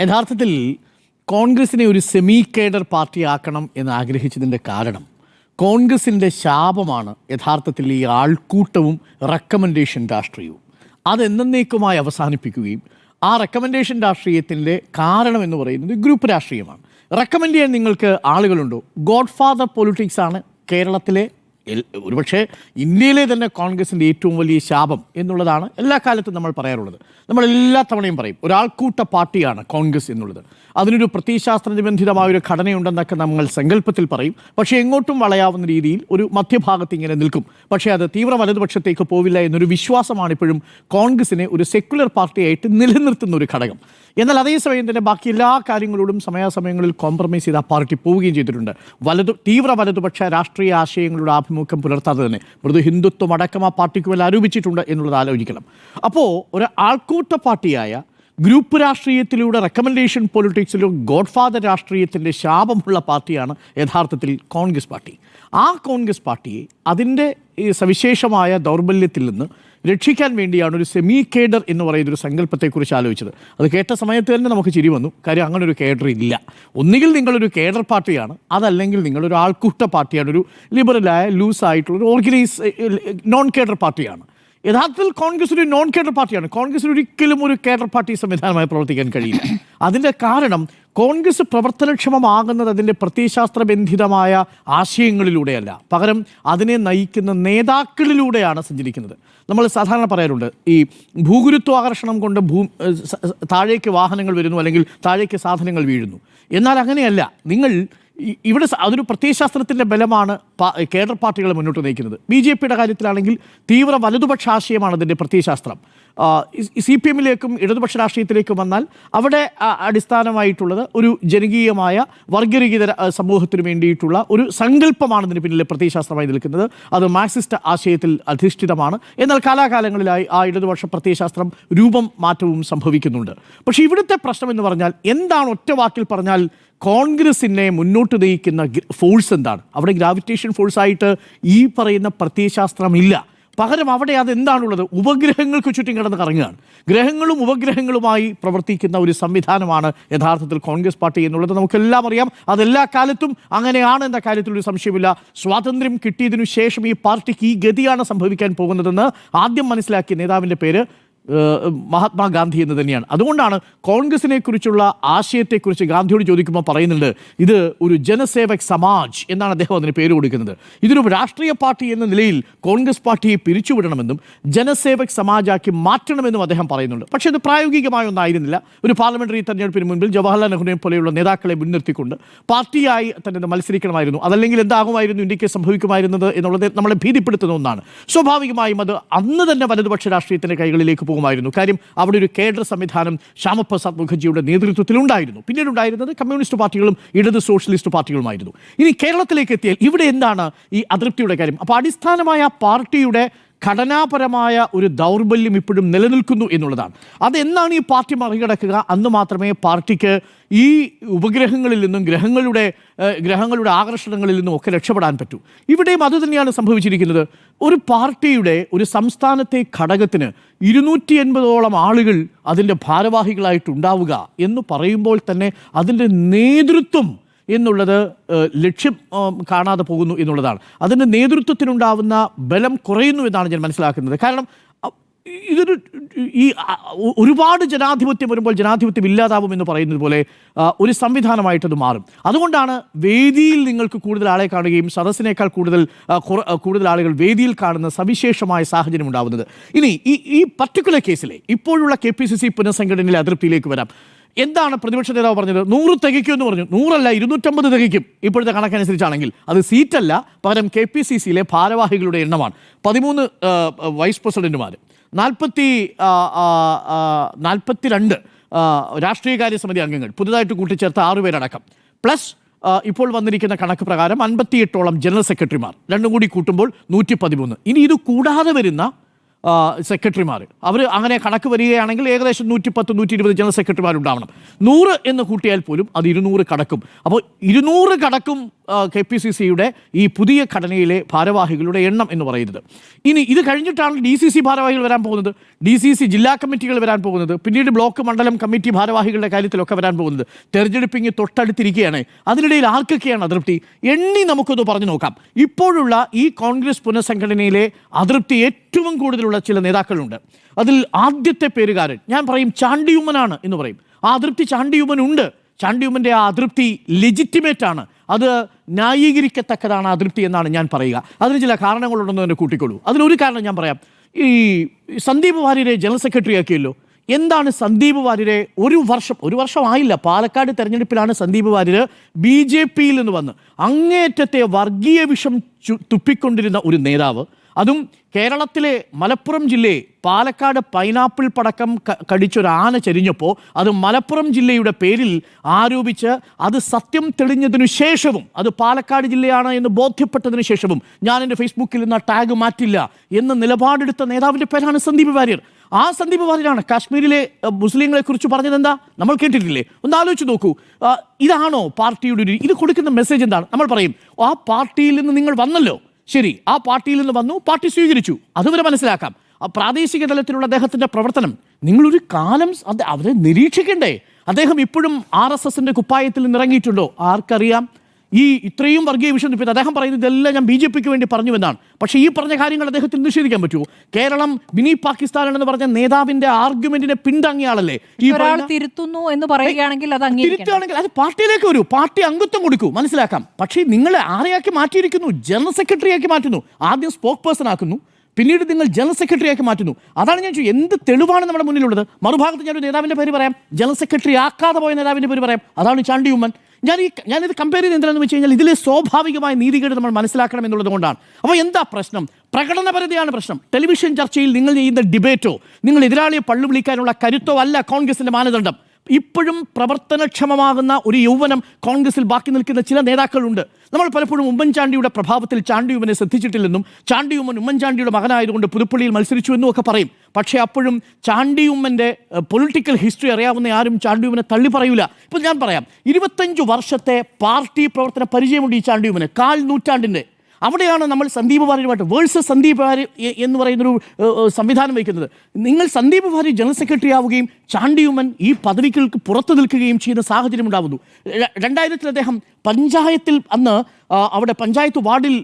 യഥാർത്ഥത്തിൽ കോൺഗ്രസിനെ ഒരു സെമി കേഡർ പാർട്ടി ആക്കണം എന്ന് ആഗ്രഹിച്ചതിന്റെ കാരണം കോൺഗ്രസിന്റെ ശാപമാണ് യഥാർത്ഥത്തിൽ ഈ ആൾക്കൂട്ടവും റെക്കമെൻഡേഷൻ രാഷ്ട്രീയവും. അതെന്നേക്കുമായി അവസാനിപ്പിക്കുകയും ആ റെക്കമെൻഡേഷൻ രാഷ്ട്രീയത്തിന്റെ കാരണം എന്ന് പറയുന്നത് ഗ്രൂപ്പ് രാഷ്ട്രീയമാണ്. റെക്കമെൻഡ് ചെയ്യാൻ നിങ്ങൾക്ക് ആളുകളുണ്ടോ? ഗോഡ് ഫാദർ പൊളിറ്റിക്സ് ആണ് കേരളത്തിലെ ഒരുപക്ഷെ ഇന്ത്യയിലെ തന്നെ കോൺഗ്രസിന്റെ ഏറ്റവും വലിയ ശാപം എന്നുള്ളതാണ് എല്ലാ കാലത്തും നമ്മൾ പറയാറുള്ളത്. നമ്മൾ എല്ലാ തവണയും പറയും ഒരാൾക്കൂട്ട പാർട്ടിയാണ് കോൺഗ്രസ് എന്നുള്ളത്. അതിനൊരു പ്രത്യയശാസ്ത്ര നിബന്ധിതമായ ഒരു ഘടനയുണ്ടെന്നൊക്കെ നമ്മൾ സങ്കല്പത്തിൽ പറയും. പക്ഷേ എങ്ങോട്ടും വളയാവുന്ന രീതിയിൽ ഒരു മധ്യഭാഗത്ത് ഇങ്ങനെ നിൽക്കും. പക്ഷേ അത് തീവ്ര വലതുപക്ഷത്തേക്ക് പോവില്ല എന്നൊരു വിശ്വാസമാണ് ഇപ്പോഴും കോൺഗ്രസിനെ ഒരു സെക്യുലർ പാർട്ടിയായിട്ട് നിലനിർത്തുന്ന ഒരു ഘടകം. എന്നാൽ അതേസമയം തന്നെ ബാക്കി എല്ലാ കാര്യങ്ങളോടും സമയാസമയങ്ങളിൽ കോംപ്രമൈസ് ചെയ്ത് ആ പാർട്ടി പോവുകയും ചെയ്തിട്ടുണ്ട്. വലതു തീവ്ര വലതുപക്ഷ രാഷ്ട്രീയ ആശയങ്ങളുടെ ആഭിമുഖ്യം പുലർത്താതെ തന്നെ മൃദു ഹിന്ദുത്വം അടക്കം ആ പാർട്ടിക്ക് മേൽ ആരോപിച്ചിട്ടുണ്ട് എന്നുള്ളത് ആലോചിക്കണം. അപ്പോൾ ഒരു ആൾക്കൂട്ട പാർട്ടിയായ ഗ്രൂപ്പ് രാഷ്ട്രീയത്തിലൂടെ റെക്കമെൻഡേഷൻ പൊളിറ്റിക്സിലും ഗോഡ്ഫാദർ രാഷ്ട്രീയത്തിന്റെ ശാപമുള്ള പാർട്ടിയാണ് യഥാർത്ഥത്തിൽ കോൺഗ്രസ് പാർട്ടി. ആ കോൺഗ്രസ് പാർട്ടിയെ അതിന്റെ ഈ സവിശേഷമായ ദൗർബല്യത്തിൽ നിന്ന് രക്ഷിക്കാൻ വേണ്ടിയാണ് ഒരു സെമി കേഡർ എന്ന് പറയുന്ന ഒരു സങ്കല്പത്തെക്കുറിച്ച് ആലോചിച്ചത്. അത് കേട്ട സമയത്ത് തന്നെ നമുക്ക് ചിരി വന്നു. കാര്യം അങ്ങനെ ഒരു കേഡർ ഇല്ല. ഒന്നുകിൽ നിങ്ങളൊരു കേഡർ പാർട്ടിയാണ്. അതല്ലെങ്കിൽ നിങ്ങളൊരു ആൾക്കൂട്ട പാർട്ടിയാണ്. ഒരു ലിബറലായ ലൂസായിട്ടുള്ള ഒരു ഓർഗനൈസ് നോൺ കേഡർ പാർട്ടിയാണ്. യഥാർത്ഥത്തിൽ കോൺഗ്രസ് ഒരു നോൺ കേഡർ പാർട്ടിയാണ്. കോൺഗ്രസിന് ഒരിക്കലും ഒരു കേഡർ പാർട്ടി സംവിധാനമായി പ്രവർത്തിക്കാൻ കഴിയില്ല. അതിന്റെ കാരണം കോൺഗ്രസ് പ്രവർത്തനക്ഷമമാകുന്നത് അതിന്റെ പ്രത്യയശാസ്ത്രബന്ധിതമായ ആശയങ്ങളിലൂടെയല്ല. പകരം അതിനെ നയിക്കുന്ന നേതാക്കളിലൂടെയാണ് സഞ്ചരിക്കുന്നത്. നമ്മൾ സാധാരണ പറയാറുണ്ട് ഈ ഭൂഗുരുത്വാകർഷണം കൊണ്ട് ഭൂ താഴേക്ക് വാഹനങ്ങൾ വരുന്നു അല്ലെങ്കിൽ താഴേക്ക് സാധനങ്ങൾ വീഴുന്നു. എന്നാൽ അങ്ങനെയല്ല നിങ്ങൾ ഇവിടെ അതൊരു പ്രത്യയശാസ്ത്രത്തിന്റെ ബലമാണ് കേഡർ പാർട്ടികളെ മുന്നോട്ട് നയിക്കുന്നത്. ബി ജെ പിയുടെ കാര്യത്തിലാണെങ്കിൽ തീവ്ര വലതുപക്ഷ ആശയമാണ് അതിന്റെ പ്രത്യയശാസ്ത്രം. സി പി എമ്മിലേക്കും ഇടതുപക്ഷ രാഷ്ട്രീയത്തിലേക്കും വന്നാൽ അവിടെ അടിസ്ഥാനമായിട്ടുള്ളത് ഒരു ജനകീയമായ വർഗരഹിത സമൂഹത്തിന് വേണ്ടിയിട്ടുള്ള ഒരു സങ്കല്പമാണ് ഇതിന് പിന്നിലെ പ്രത്യയശാസ്ത്രമായി നിൽക്കുന്നത്. അത് മാർക്സിസ്റ്റ് ആശയത്തിൽ അധിഷ്ഠിതമാണ്. എന്നാൽ കാലാകാലങ്ങളിലായി ആ ഇടതുപക്ഷ പ്രത്യയശാസ്ത്രം രൂപം മാറ്റവും സംഭവിക്കുന്നുണ്ട്. പക്ഷേ ഇവിടുത്തെ പ്രശ്നം എന്ന് പറഞ്ഞാൽ എന്താണ് ഒറ്റ വാക്കിൽ പറഞ്ഞാൽ കോൺഗ്രസിനെ മുന്നോട്ട് നയിക്കുന്ന ഫോഴ്സ് എന്താണ്? അവിടെ ഗ്രാവിറ്റേഷൻ ഫോഴ്സായിട്ട് ഈ പറയുന്ന പ്രത്യയശാസ്ത്രമില്ല. പകരം അവിടെ അത് എന്താണുള്ളത്? ഉപഗ്രഹങ്ങൾക്ക് ചുറ്റും കിടന്ന് കറങ്ങുകയാണ്. ഗ്രഹങ്ങളും ഉപഗ്രഹങ്ങളുമായി പ്രവർത്തിക്കുന്ന ഒരു സംവിധാനമാണ് യഥാർത്ഥത്തിൽ കോൺഗ്രസ് പാർട്ടി എന്നുള്ളത്. നമുക്കെല്ലാം അറിയാം. അതെല്ലാ കാലത്തും അങ്ങനെയാണ് എന്ന കാര്യത്തിൽ ഒരു സംശയമില്ല. സ്വാതന്ത്ര്യം കിട്ടിയതിനു ശേഷം ഈ പാർട്ടിക്ക് ഈ ഗതിയാണ് സംഭവിക്കാൻ പോകുന്നതെന്ന് ആദ്യം മനസ്സിലാക്കിയ നേതാവിന്റെ പേര് മഹാത്മാഗാന്ധി എന്ന് തന്നെയാണ്. അതുകൊണ്ടാണ് കോൺഗ്രസിനെ കുറിച്ചുള്ള ആശയത്തെക്കുറിച്ച് ഗാന്ധിയോട് ചോദിക്കുമ്പോൾ പറയുന്നുണ്ട് ഇത് ഒരു ജനസേവക് സമാജ് എന്നാണ് അദ്ദേഹം അതിന് പേര് കൊടുക്കുന്നത്. ഇതൊരു രാഷ്ട്രീയ പാർട്ടി എന്ന നിലയിൽ കോൺഗ്രസ് പാർട്ടിയെ പിരിച്ചുവിടണമെന്നും ജനസേവക് സമാജാക്കി മാറ്റണമെന്നും അദ്ദേഹം പറയുന്നുണ്ട്. പക്ഷേ ഇത് പ്രായോഗികമായ ഒന്നായിരുന്നില്ല. ഒരു പാർലമെന്ററി തെരഞ്ഞെടുപ്പിന് മുൻപിൽ ജവഹർലാൽ നെഹ്റുവിനെ പോലെയുള്ള നേതാക്കളെ മുൻനിർത്തിക്കൊണ്ട് പാർട്ടിയായി തന്നെ മത്സരിക്കണമായിരുന്നു. അതല്ലെങ്കിൽ എന്താകുമായിരുന്നു ഇന്ത്യയ്ക്ക് സംഭവിക്കുമായിരുന്നത് എന്നുള്ളത് നമ്മളെ ഭീതിപ്പെടുത്തുന്ന ഒന്നാണ്. സ്വാഭാവികമായും അത് അന്ന് തന്നെ വലതുപക്ഷ രാഷ്ട്രീയത്തിന്റെ കൈകളിലേക്ക് പോകുമായിരുന്നു കാര്യം അവിടെ ഒരു കേഡർ സംവിധാനം ശ്യാമപ്രസാദ് മുഖർജിയുടെ നേതൃത്വത്തിലുണ്ടായിരുന്നു പിന്നീട് ഉണ്ടായിരുന്നത് കമ്മ്യൂണിസ്റ്റ് പാർട്ടികളും ഇടത് സോഷ്യലിസ്റ്റ് പാർട്ടികളുമായിരുന്നു. ഇനി കേരളത്തിലേക്ക് എത്തിയാൽ ഇവിടെ എന്താണ് ഈ അതൃപ്തിയുടെ കാര്യം? അപ്പോൾ അടിസ്ഥാനമായ പാർട്ടിയുടെ ഘടനാപരമായ ഒരു ദൗർബല്യം ഇപ്പോഴും നിലനിൽക്കുന്നു എന്നുള്ളതാണ്. അതെന്നാണ് ഈ പാർട്ടി മറികടക്കുക? അന്ന് മാത്രമേ പാർട്ടിക്ക് ഈ ഉപഗ്രഹങ്ങളിൽ നിന്നും ഗ്രഹങ്ങളുടെ ഗ്രഹങ്ങളുടെ ആകർഷണങ്ങളിൽ നിന്നും ഒക്കെ രക്ഷപ്പെടാൻ പറ്റൂ. ഇവിടെയും അതുതന്നെയാണ് സംഭവിച്ചിരിക്കുന്നത്. ഒരു പാർട്ടിയുടെ ഒരു സംസ്ഥാനത്തെ ഘടകത്തിന് ഇരുന്നൂറ്റി എൺപതോളം ആളുകൾ അതിന്റെ ഭാരവാഹികളായിട്ടുണ്ടാവുക എന്ന് പറയുമ്പോൾ തന്നെ അതിന്റെ നേതൃത്വം എന്നുള്ളത് ലക്ഷ്യം കാണാതെ പോകുന്നു എന്നുള്ളതാണ്. അതിന്റെ നേതൃത്വത്തിനുണ്ടാവുന്ന ബലം കുറയുന്നു എന്നാണ് ഞാൻ മനസ്സിലാക്കുന്നത്. കാരണം ഇതൊരു ഈ ഒരുപാട് ജനാധിപത്യം വരുമ്പോൾ ജനാധിപത്യം ഇല്ലാതാവും എന്ന് പറയുന്നത് പോലെ ഒരു സംവിധാനമായിട്ടത് മാറും. അതുകൊണ്ടാണ് വേദിയിൽ നിങ്ങൾക്ക് കൂടുതൽ ആളെ കാണുകയും സദസ്സിനേക്കാൾ കൂടുതൽ കൂടുതൽ ആളുകൾ വേദിയിൽ കാണുന്ന സവിശേഷമായ സാഹചര്യം ഉണ്ടാവുന്നത്. ഇനി ഈ ഈ പർട്ടിക്കുലർ കേസിലെ ഇപ്പോഴുള്ള കെ പി സി സി പുനഃസംഘടനയിലെ അതിർത്തിയിലേക്ക് വരാം. എന്താണ് പ്രതിപക്ഷ നേതാവ് പറഞ്ഞത്? നൂറ് തികയ്ക്കും എന്ന് പറഞ്ഞു. നൂറല്ല ഇരുന്നൂറ്റമ്പത് തികയ്ക്കും. ഇപ്പോഴത്തെ കണക്കനുസരിച്ചാണെങ്കിൽ അത് സീറ്റല്ല പകരം കെ പി സി സിയിലെ ഭാരവാഹികളുടെ എണ്ണമാണ്. പതിമൂന്ന് വൈസ് പ്രസിഡന്റുമാർ നാൽപ്പത്തി നാൽപ്പത്തിരണ്ട് രാഷ്ട്രീയകാര്യ സമിതി അംഗങ്ങൾ പുതുതായിട്ട് കൂട്ടിച്ചേർത്ത ആറുപേരടക്കം പ്ലസ് ഇപ്പോൾ വന്നിരിക്കുന്ന കണക്ക് പ്രകാരം അൻപത്തിയെട്ടോളം ജനറൽ സെക്രട്ടറിമാർ. രണ്ടും കൂടി കൂട്ടുമ്പോൾ നൂറ്റി പതിമൂന്ന് ഇനി ഇത് കൂടാതെ വരുന്ന സെക്രട്ടറിമാർ അവർ അങ്ങനെ കണക്ക് വരികയാണെങ്കിൽ ഏകദേശം നൂറ്റി പത്ത് നൂറ്റി ഇരുപത് ജനറൽ സെക്രട്ടറിമാരുണ്ടാവണം. നൂറ് എന്ന് കൂട്ടിയാൽ പോലും അത് ഇരുന്നൂറ് കടക്കും. അപ്പോൾ ഇരുന്നൂറ് കടക്കും കെ പി സി സിയുടെ ഈ പുതിയ ഘടനയിലെ ഭാരവാഹികളുടെ എണ്ണം എന്ന് പറയുന്നത്. ഇനി ഇത് കഴിഞ്ഞിട്ടാണ് ഡി സി സി ഭാരവാഹികൾ വരാൻ പോകുന്നത്. ഡി സി സി ജില്ലാ കമ്മിറ്റികൾ വരാൻ പോകുന്നത്. പിന്നീട് ബ്ലോക്ക് മണ്ഡലം കമ്മിറ്റി ഭാരവാഹികളുടെ കാര്യത്തിലൊക്കെ വരാൻ പോകുന്നത്. തെരഞ്ഞെടുപ്പിങ് തൊട്ടടുത്തിരിക്കുകയാണ്. അതിനിടയിൽ ആർക്കൊക്കെയാണ് അതൃപ്തി? എണ്ണി നമുക്കൊന്ന് പറഞ്ഞു നോക്കാം. ഇപ്പോഴുള്ള ഈ കോൺഗ്രസ് പുനഃസംഘടനയിലെ അതൃപ്തി ഏറ്റവും കൂടുതലുള്ള ചില നേതാക്കളുണ്ട്. അതിൽ ആദ്യത്തെ പേരുകാരൻ ഞാൻ പറയും ചാണ്ടിയുമ്മനാണ് എന്ന് പറയും. ആ അതൃപ്തി ചാണ്ടിയുമ്മനുണ്ട്. ചാണ്ടിയുമ്മന്റെ ആ അതൃപ്തി ലെജിറ്റിമേറ്റ് ആണ്. അത് ന്യായീകരിക്കത്തക്കതാണ് അതൃപ്തി എന്നാണ് ഞാൻ പറയുക. അതിന് ചില കാരണങ്ങളുണ്ടെന്ന് തന്നെ കൂട്ടിക്കൊള്ളൂ. അതിലൊരു കാരണം ഞാൻ പറയാം. ഈ സന്ദീപ് വാര്യരെ ജനറൽ സെക്രട്ടറി ആക്കിയല്ലോ. എന്താണ് സന്ദീപ് വാര്യരെ ഒരു വർഷം ഒരു വർഷമായില്ല പാലക്കാട് തെരഞ്ഞെടുപ്പിലാണ് സന്ദീപ് വാര്യർ ബി ജെ പിയിൽ നിന്ന് വന്ന് അങ്ങേറ്റത്തെ വർഗീയ വിഷം തുപ്പിക്കൊണ്ടിരുന്ന ഒരു നേതാവ്. അതും കേരളത്തിലെ മലപ്പുറം ജില്ലയെ പാലക്കാട് പൈനാപ്പിൾ പടക്കം കടിച്ചൊരു ആന ചരിഞ്ഞപ്പോൾ അത് മലപ്പുറം ജില്ലയുടെ പേരിൽ ആരോപിച്ച് അത് സത്യം തെളിഞ്ഞതിനു ശേഷവും അത് പാലക്കാട് ജില്ലയാണ് എന്ന് ബോധ്യപ്പെട്ടതിനു ശേഷവും ഞാൻ എന്റെ ഫേസ്ബുക്കിൽ നിന്ന് ടാഗ് മാറ്റില്ല എന്ന് നിലപാടെടുത്ത നേതാവിന്റെ പേരാണ് സന്ദീപ് വാര്യർ. ആ സന്ദീപ് വാര്യരാണ് കാശ്മീരിലെ മുസ്ലിങ്ങളെ കുറിച്ച് പറഞ്ഞത് എന്താ നമ്മൾ കേട്ടിട്ടില്ലേ? ഒന്ന് ആലോചിച്ച് നോക്കൂ. ഇതാണോ പാർട്ടിയുടെ ഒരു ഇത് കൊടുക്കുന്ന മെസ്സേജ് എന്താണ്? നമ്മൾ പറയും ആ പാർട്ടിയിൽ നിന്ന് നിങ്ങൾ വന്നല്ലോ. ശരി ആ പാർട്ടിയിൽ നിന്ന് വന്നു പാർട്ടി സ്വീകരിച്ചു. അതുവരെ മനസ്സിലാക്കാം. ആ പ്രാദേശിക തലത്തിലുള്ള അദ്ദേഹത്തിന്റെ പ്രവർത്തനം. നിങ്ങളൊരു കാലം അവരെ നിരീക്ഷിക്കണ്ടേ? അദ്ദേഹം ഇപ്പോഴും ആർ എസ് എസിന്റെ കുപ്പായത്തിൽ നിന്ന് ഇറങ്ങിയിട്ടുണ്ടോ ആർക്കറിയാം. ഈ ഇത്രയും വർഗീയ വിഷയം ഇപ്പം അദ്ദേഹം പറയുന്നത് ഇതെല്ലാം ഞാൻ ബി ജെ പിക്ക് വേണ്ടി പറഞ്ഞു എന്നാണ്. പക്ഷേ ഈ പറഞ്ഞ കാര്യങ്ങൾ അദ്ദേഹത്തിന് നിഷേധിക്കാൻ പറ്റുമോ കേരളം മിനി പാകിസ്ഥാൻ എന്ന് പറഞ്ഞ നേതാവിന്റെ ആർഗ്യുമെന്റിനെ പിന്താങ്ങിയ ആളല്ലേ? ഈ തിരുത്തുന്നു എന്ന് പറയുകയാണെങ്കിൽ അത് തിരുത്തുകയാണെങ്കിൽ അത് പാർട്ടിയിലേക്ക് വരൂ. പാർട്ടി അംഗത്വം കൊടുക്കൂ. മനസ്സിലാക്കാം. പക്ഷേ നിങ്ങളെ ആരെയാക്കി മാറ്റിയിരിക്കുന്നു? ജനറൽ സെക്രട്ടറിയാക്കി മാറ്റുന്നു. ആദ്യം സ്പോക്ക് പേഴ്സൺ ആക്കുന്നു. പിന്നീട് നിങ്ങൾ ജനറൽ സെക്രട്ടറിയാക്കി മാറ്റുന്നു. അതാണ് ഞാൻ ചോദിച്ചു എന്ത് തെളിവാണ് നമ്മുടെ മുന്നിലുള്ളത്? മറുഭാഗത്ത് ഞാനൊരു നേതാവിന്റെ പേര് പറയാം. ജനറൽ സെക്രട്ടറി ആക്കാതെ പോയ നേതാവിന്റെ പേര് പറയാം. അതാണ് ചാണ്ടി ഉമ്മൻ ഞാൻ ഈ ഞാനിത് കമ്പയർ ചെയ്ത് എന്തിനാണെന്ന് വെച്ച് കഴിഞ്ഞാൽ ഇതിലെ സ്വാഭാവികമായ നീതികേട് നമ്മൾ മനസ്സിലാക്കണം എന്നുള്ളത് കൊണ്ടാണ്. അപ്പോൾ എന്താ പ്രശ്നം? പ്രകടനപരതയാണ് പ്രശ്നം. ടെലിവിഷൻ ചർച്ചയിൽ നിങ്ങൾ ചെയ്യുന്ന ഡിബേറ്റോ നിങ്ങൾ എതിരാളിയെ പള്ളു വിളിക്കാനുള്ള കരുത്തോ അല്ല കോൺഗ്രസിന്റെ മാനദണ്ഡം. ഇപ്പോഴും പ്രവർത്തനക്ഷമമാകുന്ന ഒരു യൗവനം കോൺഗ്രസിൽ ബാക്കി നിൽക്കുന്ന ചില നേതാക്കളുണ്ട്. നമ്മൾ പലപ്പോഴും ഉമ്മൻചാണ്ടിയുടെ പ്രഭാവത്തിൽ ചാണ്ടിയുമ്മനെ ശ്രദ്ധിച്ചിട്ടില്ലെന്നും ചാണ്ടിയുമ്മൻ ഉമ്മൻചാണ്ടിയുടെ മകനായതുകൊണ്ട് പുതുപ്പള്ളിയിൽ മത്സരിച്ചു എന്നും ഒക്കെ പറയും. പക്ഷേ അപ്പോഴും ചാണ്ടിയുമ്മന്റെ പൊളിറ്റിക്കൽ ഹിസ്റ്ററി അറിയാവുന്ന ആരും ചാണ്ടിയുമ്മനെ തള്ളി പറയൂല. ഇപ്പോൾ ഞാൻ പറയാം ഇരുപത്തഞ്ച് വർഷത്തെ പാർട്ടി പ്രവർത്തന പരിചയമുണ്ട് ഈ ചാണ്ടിയുമ്മന് കാൽ നൂറ്റാണ്ടിന്റെ അവിടെയാണ് നമ്മൾ സന്ദീപ് വാര്യരുമായിട്ട് വേഴ്സസ് സന്ദീപ് വാര്യർ എന്ന് പറയുന്നൊരു സംവിധാനം വയ്ക്കുന്നത്. നിങ്ങൾ സന്ദീപ് വാര്യർ ജനറൽ സെക്രട്ടറി ആവുകയും ചാണ്ടിയുമൻ ഈ പദവികൾക്ക് പുറത്തു നിൽക്കുകയും ചെയ്യുന്ന സാഹചര്യം ഉണ്ടാവുന്നു. ര- രണ്ടായിരത്തിൽ അദ്ദേഹം പഞ്ചായത്തിൽ അന്ന് അവിടെ പഞ്ചായത്ത് വാർഡിൽ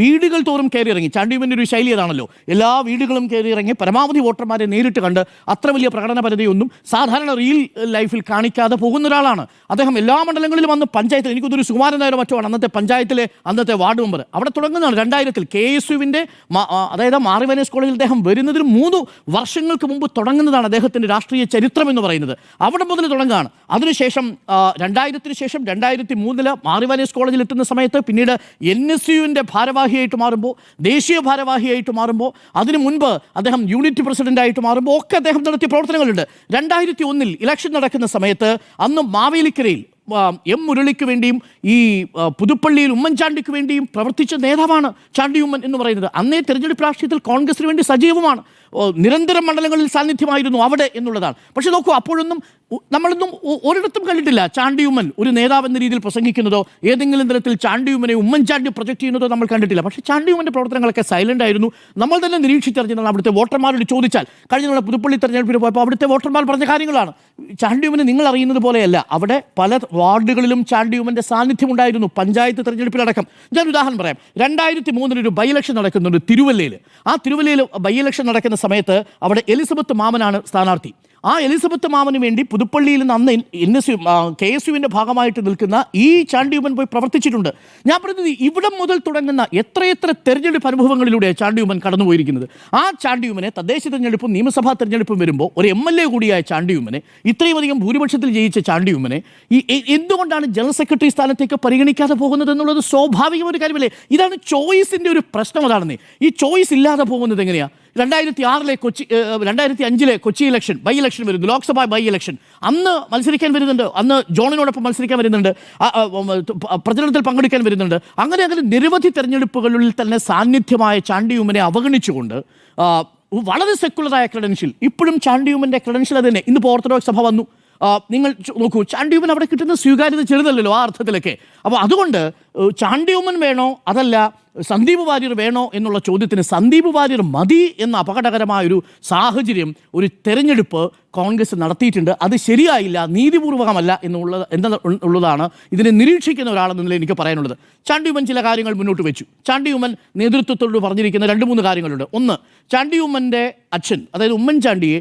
വീടുകൾ തോറും കയറി ഇറങ്ങി ചാണ്ടിയുമ്മന്റെ ഒരു ശൈലി അതാണല്ലോ. എല്ലാ വീടുകളും കയറി ഇറങ്ങി പരമാവധി വോട്ടർമാരെ നേരിട്ട് കണ്ട് അത്ര വലിയ പ്രകടന പരിധിയൊന്നും സാധാരണ റിയൽ ലൈഫിൽ കാണിക്കാതെ പോകുന്ന ഒരാളാണ്. അദ്ദേഹം എല്ലാ മണ്ഡലങ്ങളിലും വന്ന് പഞ്ചായത്തിൽ എനിക്കൊരു സുകുമാരൻ നായർ മറ്റോ അന്നത്തെ പഞ്ചായത്തിലെ അന്നത്തെ വാർഡ് മെമ്പർ. അവിടെ തുടങ്ങുന്നതാണ് രണ്ടായിരത്തിൽ കെ എസ് യുവിന്റെ അതായത് മാറിവനേസ് കോളേജിൽ അദ്ദേഹം വരുന്നതിന് മൂന്ന് വർഷങ്ങൾക്ക് മുമ്പ് തുടങ്ങുന്നതാണ് അദ്ദേഹത്തിന്റെ രാഷ്ട്രീയ ചരിത്രം എന്ന് പറയുന്നത്. അവിടെ മുതൽ തുടങ്ങുകയാണ്. അതിനുശേഷം രണ്ടായിരത്തിന് ശേഷം രണ്ടായിരത്തി മൂന്നിൽ മാറിവനേസ് കോളേജിൽ എത്തുന്ന സമയത്ത് പിന്നീട് എൻ എസ് യുവിന്റെ ഭാരവാഹിയായിട്ട് മാറുമ്പോൾ ദേശീയ ഭാരവാഹിയായിട്ട് മാറുമ്പോൾ അതിനു മുൻപ് അദ്ദേഹം യൂണിറ്റ് പ്രസിഡന്റായിട്ട് മാറുമ്പോൾ ഒക്കെ അദ്ദേഹം നടത്തിയ പ്രവർത്തനങ്ങളുണ്ട്. രണ്ടായിരത്തി ഒന്നിൽ ഇലക്ഷൻ നടക്കുന്ന സമയത്ത് അന്ന് മാവേലിക്കരയിൽ എം മുരളിക്ക് വേണ്ടിയും ഈ പുതുപ്പള്ളിയിൽ ഉമ്മൻചാണ്ടിക്ക് വേണ്ടിയും പ്രവർത്തിച്ച നേതാവാണ് ചാണ്ടി ഉമ്മൻ എന്ന് പറയുന്നത്. അന്നേ തെരഞ്ഞെടുപ്പ് രാഷ്ട്രീയത്തിൽ കോൺഗ്രസിന് വേണ്ടി സജീവമാണ്. നിരന്തരം മണ്ഡലങ്ങളിൽ സാന്നിധ്യമായിരുന്നു അവിടെ എന്നുള്ളതാണ്. പക്ഷേ നോക്കൂ അപ്പോഴൊന്നും നമ്മളൊന്നും ഒരിടത്തും കണ്ടിട്ടില്ല. ചാണ്ടിയുമ്മൻ ഒരു നേതാവ് എന്ന രീതിയിൽ പ്രസംഗിക്കുന്നതോ ഏതെങ്കിലും തരത്തിൽ ചാണ്ടിയുമ്മനെ ഉമ്മൻചാണ്ടി പ്രൊജക്ട് ചെയ്യുന്നതോ നമ്മൾ കണ്ടിട്ടില്ല. പക്ഷേ ചാണ്ടിയുമ്മന്റെ പ്രവർത്തനങ്ങളൊക്കെ സൈലന്റ് ആയിരുന്നു. നമ്മൾ തന്നെ നിരീക്ഷിച്ചറിഞ്ഞതാണ് അവിടുത്തെ വോട്ടർമാരോട് ചോദിച്ചാൽ. കഴിഞ്ഞ നമ്മുടെ പുതുപ്പള്ളി തെരഞ്ഞെടുപ്പിന് പോയപ്പോൾ അവിടുത്തെ വോട്ടർമാർ പറഞ്ഞ കാര്യങ്ങളാണ്. ചാണ്ടിയുമ്മനെ നിങ്ങൾ അറിയുന്നത് പോലെയല്ല. അവിടെ പല വാർഡുകളിലും ചാണ്ടിയുമ്മന്റെ സാന്നിധ്യം ഉണ്ടായിരുന്നു പഞ്ചായത്ത് തെരഞ്ഞെടുപ്പിലടക്കം. ഞാൻ ഉദാഹരണം പറയാം. രണ്ടായിരത്തി മൂന്നിലൊരു ബൈ ഇലക്ഷൻ നടക്കുന്നുണ്ട് തിരുവല്ലയിൽ ആ തിരുവല്ലയിൽ ബൈ ഇലക്ഷൻ നടക്കുന്ന സമയത്ത് അവിടെ എലിസബത്ത് മാമനാണ് സ്ഥാനാർത്ഥി. ആ എലിസബത്ത് മാമന് വേണ്ടി പുതുപ്പള്ളിയിൽ നിന്ന് അന്ന് N S U K S യുവിന്റെ ഭാഗമായിട്ട് നിൽക്കുന്ന ഈ ചാണ്ടിയുമൻ പോയി പ്രവർത്തിച്ചിട്ടുണ്ട്. ഞാൻ പറയുന്നത് ഇവിടം മുതൽ തുടങ്ങുന്ന എത്രയെത്ര തെരഞ്ഞെടുപ്പ് അനുഭവങ്ങളിലൂടെ ചാണ്ടിയുമൻ കടന്നുപോയിരിക്കുന്നത്? ആ ചാണ്ടിയുമനെ തദ്ദേശ തെരഞ്ഞെടുപ്പും നിയമസഭാ തെരഞ്ഞെടുപ്പും വരുമ്പോൾ ഒരു എം എൽ എ കൂടിയായ ചാണ്ടിയുമനെ ഇത്രയും അധികം ഭൂരിപക്ഷത്തിൽ ജയിച്ച ചാണ്ടിയുമനെ ഈ എന്തുകൊണ്ടാണ് ജനറൽ സെക്രട്ടറി സ്ഥാനത്തേക്ക് പരിഗണിക്കാതെ പോകുന്നത് എന്നുള്ളത് സ്വാഭാവികമായ ഒരു കാര്യമല്ലേ? ഇതാണ് ചോയ്സിന്റെ ഒരു പ്രശ്നം അതാണെന്നേ. ഈ ചോയ്സ് ഇല്ലാതെ പോകുന്നത് എങ്ങനെയാണ് രണ്ടായിരത്തി ആറിലെ കൊച്ചി രണ്ടായിരത്തി അഞ്ചിലെ കൊച്ചി ഇലക്ഷൻ ബൈ ഇലക്ഷൻ വരുന്നു. ലോക്സഭ ബൈ ഇലക്ഷൻ അന്ന് മത്സരിക്കാൻ വരുന്നുണ്ട്. അന്ന് ജോണിനോടൊപ്പം മത്സരിക്കാൻ വരുന്നുണ്ട്. പ്രചരണത്തിൽ പങ്കെടുക്കാൻ വരുന്നുണ്ട്. അങ്ങനെ അങ്ങനെ നിരവധി തെരഞ്ഞെടുപ്പുകളിൽ തന്നെ സാന്നിധ്യമായ ചാണ്ടിയുമ്മനെ അവഗണിച്ചുകൊണ്ട് വളരെ സെക്കുലറായ ക്രെഡൻഷ്യൽ ഇപ്പോഴും ചാണ്ടിയുമന്റെ ക്രെഡൻഷ്യൽ അത് തന്നെ. ഇന്നിപ്പോൾ ഓർത്തഡോക്സ് സഭ വന്നു. നിങ്ങൾ നോക്കൂ. ചാണ്ടിയുമൻ അവിടെ കിട്ടുന്ന സ്വീകാര്യത ചെറുതല്ലല്ലോ ആ അർത്ഥത്തിലൊക്കെ. അപ്പോൾ അതുകൊണ്ട് ഏഹ്, ചാണ്ടിയുമൻ വേണോ? അതല്ല സന്ദീപ് വാര്യർ വേണോ എന്നുള്ള ചോദ്യത്തിന് സന്ദീപ് വാര്യർ മതി എന്ന അപകടകരമായൊരു സാഹചര്യം ഒരു തെരഞ്ഞെടുപ്പ് കോൺഗ്രസ് നടത്തിയിട്ടുണ്ട്. അത് ശരിയായില്ല നീതിപൂർവകമല്ല എന്നുള്ളത് എന്താ ഉള്ളതാണ് ഇതിനെ നിരീക്ഷിക്കുന്ന ഒരാളെന്ന നിലയിൽ എനിക്ക് പറയാനുള്ളത്. ചാണ്ടിയുമ്മൻ ചില കാര്യങ്ങൾ മുന്നോട്ട് വെച്ചു. ചാണ്ടിയുമ്മൻ നേതൃത്വത്തോട് പറഞ്ഞിരിക്കുന്ന രണ്ട് മൂന്ന് കാര്യങ്ങളുണ്ട്. ഒന്ന് ചാണ്ടിയുമ്മന്റെ അച്ഛൻ അതായത് ഉമ്മൻചാണ്ടിയെ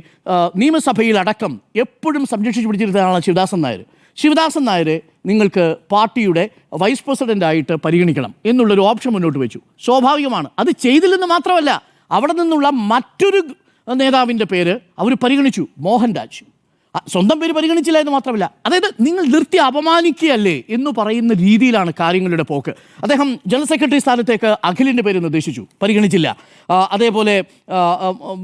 നിയമസഭയിൽ അടക്കം എപ്പോഴും സംരക്ഷിച്ചു പിടിച്ചിരുന്നതാണ് ശിവദാസൻ നായർ. ശിവദാസൻ നായരെ നിങ്ങൾക്ക് പാർട്ടിയുടെ വൈസ് പ്രസിഡന്റായിട്ട് പരിഗണിക്കണം എന്നുള്ളൊരു ഓപ്ഷൻ മുന്നോട്ട് വെച്ചു. സ്വാഭാവികമാണ്. അത് ചെയ്തില്ലെന്ന് മാത്രമല്ല അവിടെ നിന്നുള്ള മറ്റൊരു നേതാവിന്റെ പേര് അവർ പരിഗണിച്ചു. മോഹൻരാജ്. ആ, സ്വന്തം പേര് പരിഗണിച്ചില്ല എന്ന് മാത്രമല്ല. അതായത് നിങ്ങൾ നിർത്തി അപമാനിക്കുകയല്ലേ എന്ന് പറയുന്ന രീതിയിലാണ് കാര്യങ്ങളുടെ പോക്ക്. അദ്ദേഹം ജനറൽ സെക്രട്ടറി സ്ഥാനത്തേക്ക് അഖിലിന്റെ പേര് നിർദ്ദേശിച്ചു. പരിഗണിച്ചില്ല. അതേപോലെ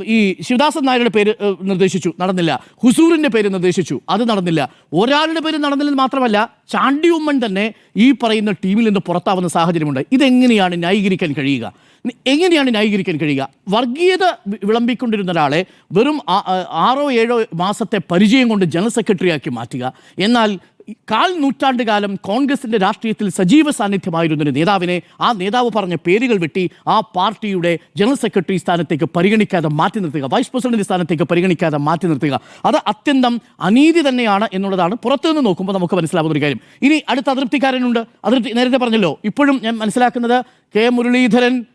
ഈ ശിവദാസൻ നായരുടെ പേര് നിർദ്ദേശിച്ചു. നടന്നില്ല. ഹുസൂറിന്റെ പേര് നിർദ്ദേശിച്ചു. അത് നടന്നില്ല. ഒരാളുടെ പേര് നടന്നില്ലെന്ന് മാത്രമല്ല ചാണ്ടി ഉമ്മൻ തന്നെ ഈ പറയുന്ന ടീമിൽ നിന്ന് പുറത്താവുന്ന സാഹചര്യമുണ്ട്. ഇതെങ്ങനെയാണ് ന്യായീകരിക്കാൻ കഴിയുക? എങ്ങനെയാണ് ന്യായീകരിക്കാൻ കഴിയുക? വർഗീയത വിളമ്പിക്കൊണ്ടിരുന്ന ഒരാളെ വെറും ആറോ ഏഴോ മാസത്തെ പരിചയം കൊണ്ട് ജനറൽ സെക്രട്ടറിയാക്കി മാറ്റുക. എന്നാൽ കാൽ നൂറ്റാണ്ട് കാലം കോൺഗ്രസിന്റെ രാഷ്ട്രീയത്തിൽ സജീവ സാന്നിധ്യമായിരുന്ന ഒരു നേതാവിനെ ആ നേതാവ് പറഞ്ഞ പേരുകൾ വെട്ടി ആ പാർട്ടിയുടെ ജനറൽ സെക്രട്ടറി സ്ഥാനത്തേക്ക് പരിഗണിക്കാതെ മാറ്റി നിർത്തുക വൈസ് പ്രസിഡന്റ് സ്ഥാനത്തേക്ക് പരിഗണിക്കാതെ മാറ്റി നിർത്തുക. അത് അത്യന്തം അനീതി തന്നെയാണ് എന്നുള്ളതാണ് പുറത്തുനിന്ന് നോക്കുമ്പോൾ നമുക്ക് മനസ്സിലാവുന്ന ഒരു കാര്യം. ഇനി അടുത്ത അതൃപ്തിക്കാരനുണ്ട്. അതൃപ്തി നേരത്തെ പറഞ്ഞല്ലോ ഇപ്പോഴും ഞാൻ മനസ്സിലാക്കുന്നത് കെ മുരളീധരൻ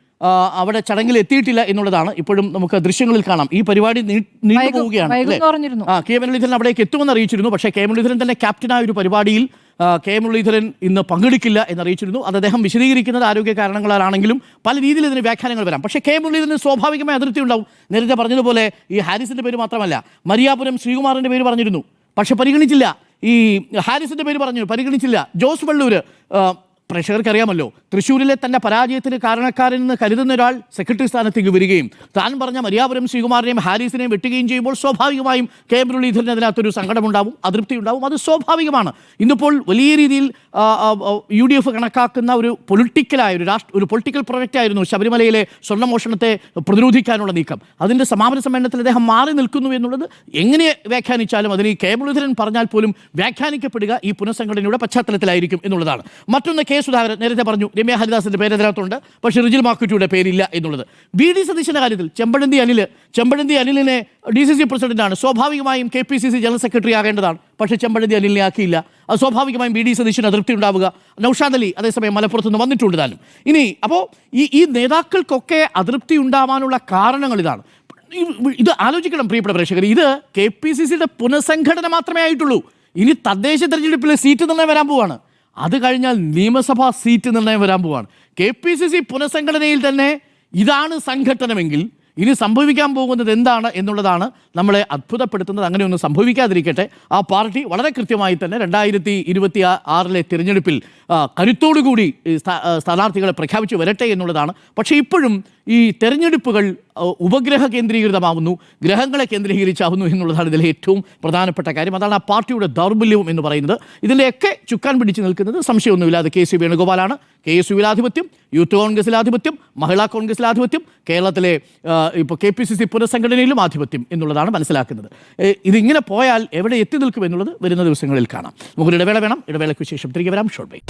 അവിടെ ചടങ്ങിൽ എത്തിയിട്ടില്ല എന്നുള്ളതാണ് ഇപ്പോഴും നമുക്ക് ദൃശ്യങ്ങളിൽ കാണാം. ഈ പരിപാടി നീണ്ടു വൈകും- പോവുകയാണ്. ആ കെ. മുരളീധരൻ അവിടേക്ക് എത്തുമെന്ന് അറിയിച്ചിരുന്നു. പക്ഷേ കെ. മുരളീധരൻ തന്നെ ക്യാപ്റ്റനായ ഒരു പരിപാടിയിൽ കെ. മുരളീധരൻ ഇന്ന് പങ്കെടുക്കില്ല എന്നറിയിച്ചിരുന്നു. അത് അദ്ദേഹം വിശദീകരിക്കുന്നത് ആരോഗ്യ കാരണങ്ങളാണെങ്കിലും പല രീതിയിൽ ഇതിന് വ്യാഖ്യാനങ്ങൾ വരാം. പക്ഷേ കെ. മുരളീധരന് സ്വാഭാവികമായ അതിർത്തി ഉണ്ടാവും. നേരത്തെ പറഞ്ഞതുപോലെ ഈ ഹാരിസിന്റെ പേര് മാത്രമല്ല. മരിയാപുരം ശ്രീകുമാറിന്റെ പേര് പറഞ്ഞിരുന്നു. പക്ഷെ പരിഗണിച്ചില്ല. ഈ ഹാരിസിന്റെ പേര് പറഞ്ഞു പരിഗണിച്ചില്ല. ജോസ് വള്ളൂര് ആ, പ്രേക്ഷകർക്ക് അറിയാമല്ലോ തൃശ്ശൂരിലെ തന്റെ പരാജയത്തിന് എന്ന് കരുതുന്ന ഒരാൾ സെക്രട്ടറി സ്ഥാനത്തേക്ക് വരികയും താൻ പറഞ്ഞ മരിയാപുരം ശ്രീകുമാറിനെയും ഹാരിസിനെയും വെട്ടുകയും ചെയ്യുമ്പോൾ സ്വാഭാവികമായും കെ. മുരളീധരന് അതിനകത്തൊരു സങ്കടമുണ്ടാവും അതൃപ്തി ഉണ്ടാവും അത് സ്വാഭാവികമാണ്. ഇന്നിപ്പോൾ വലിയ രീതിയിൽ യു ഡി എഫ് കണക്കാക്കുന്ന ഒരു പൊളിറ്റിക്കലായ ഒരു രാഷ്ട്ര ഒരു പൊളിറ്റിക്കൽ പ്രൊജക്റ്റ് ആയിരുന്നു ശബരിമലയിലെ സ്വർണമോഷണത്തെ പ്രതിരോധിക്കാനുള്ള നീക്കം. അതിന്റെ സമാപന സമ്മേളനത്തിൽ അദ്ദേഹം മാറി നിൽക്കുന്നു എന്നുള്ളത് എങ്ങനെ വ്യാഖ്യാനിച്ചാലും അതിന് കെ. മുരളീധരൻ പറഞ്ഞാൽ പോലും വ്യാഖ്യാനിക്കപ്പെടുക ഈ പുനഃസംഘടനയുടെ പശ്ചാത്തലത്തിലായിരിക്കും എന്നുള്ളതാണ്. മറ്റൊന്ന് കെ. സുധാകരൻ നേരത്തെ പറഞ്ഞു രമ്യ ഹരിദാസിന്റെ പേര് അതിനകത്തുണ്ട് പക്ഷേ റിജിൽ മാക്കുറ്റിയുടെ പേരില്ല എന്നുള്ളത്. വി ഡി സതീശന്റെ കാര്യത്തിൽ ചെമ്പഴന്തി അനിൽ ചെമ്പഴന്തി അനിലിനെ ഡി സി സി പ്രസിഡന്റാണ് സ്വാഭാവികമായും K P C C general secretary ആകേണ്ടതാണ് പക്ഷേ ചെമ്പഴന്തി അനിലിനെ ആക്കിയില്ല. അത് സ്വാഭാവികമായും ബി ഡി സതീശന് അതൃപ്തി ഉണ്ടാവുക. നൌഷാദ് അലി അതേസമയം മലപ്പുറത്ത് നിന്ന് വന്നിട്ടുണ്ട് താനും. ഇനി അപ്പോൾ ഈ ഈ നേതാക്കൾക്കൊക്കെ അതൃപ്തി ഉണ്ടാവാനുള്ള കാരണങ്ങൾ ഇതാണ്. ഇത് ആലോചിക്കണം പ്രിയപ്പെട്ട പ്രേക്ഷകർ ഇത് കെ പി സി സിയുടെ പുനഃസംഘടന മാത്രമേ ആയിട്ടുള്ളൂ. ഇനി തദ്ദേശ തെരഞ്ഞെടുപ്പിലെ സീറ്റ് തന്നെ വരാൻ പോവാണ്. അത് കഴിഞ്ഞാൽ നിയമസഭാ സീറ്റ് നിർണയം വരാൻ പോവാണ്. കെ പി സി സി പുനഃസംഘടനയിൽ തന്നെ ഇതാണ് സംഘടനമെങ്കിൽ ഇനി സംഭവിക്കാൻ പോകുന്നത് എന്താണ് എന്നുള്ളതാണ് നമ്മളെ അത്ഭുതപ്പെടുത്തുന്നത്. അങ്ങനെയൊന്നും സംഭവിക്കാതിരിക്കട്ടെ. ആ പാർട്ടി വളരെ കൃത്യമായി തന്നെ രണ്ടായിരത്തി ഇരുപത്തി ആറിലെ തിരഞ്ഞെടുപ്പിൽ കരുത്തോടുകൂടി സ്ഥാനാർത്ഥികളെ പ്രഖ്യാപിച്ചു വരട്ടെ എന്നുള്ളതാണ്. പക്ഷേ ഇപ്പോഴും ഈ തെരഞ്ഞെടുപ്പുകൾ ഉപഗ്രഹ കേന്ദ്രീകൃതമാവുന്നു ഗ്രഹങ്ങളെ കേന്ദ്രീകരിച്ചാവുന്നു എന്നുള്ളതാണ് ഇതിലെ ഏറ്റവും പ്രധാനപ്പെട്ട കാര്യം. അതാണ് ആ പാർട്ടിയുടെ ദൗർബല്യവും എന്ന് പറയുന്നത്. ഇതിന്റെയൊക്കെ ചുക്കാൻ പിടിച്ചു നിൽക്കുന്നത് സംശയമൊന്നുമില്ലാതെ കെ സി വേണുഗോപാലാണ്. കെ എസ് യുവിൽ ആധിപത്യം യൂത്ത് കോൺഗ്രസിൽ ആധിപത്യം മഹിളാ കോൺഗ്രസിൽ ആധിപത്യം കേരളത്തിലെ ഇപ്പോൾ കെ പി സി സി പുനഃസംഘടനയിലും ആധിപത്യം എന്നുള്ളതാണ് മനസ്സിലാക്കുന്നത്. ഇതിങ്ങനെ പോയാൽ എവിടെ എത്തി നിൽക്കും എന്നുള്ളത് വരുന്ന ദിവസങ്ങളിൽ കാണാം. നമുക്കൊരു ഇടവേള വേണം. ഇടവേളയ്ക്ക് ശേഷം തിരികെ വരാം. Short bye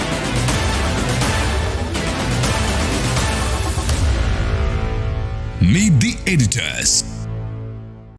Meet the editors.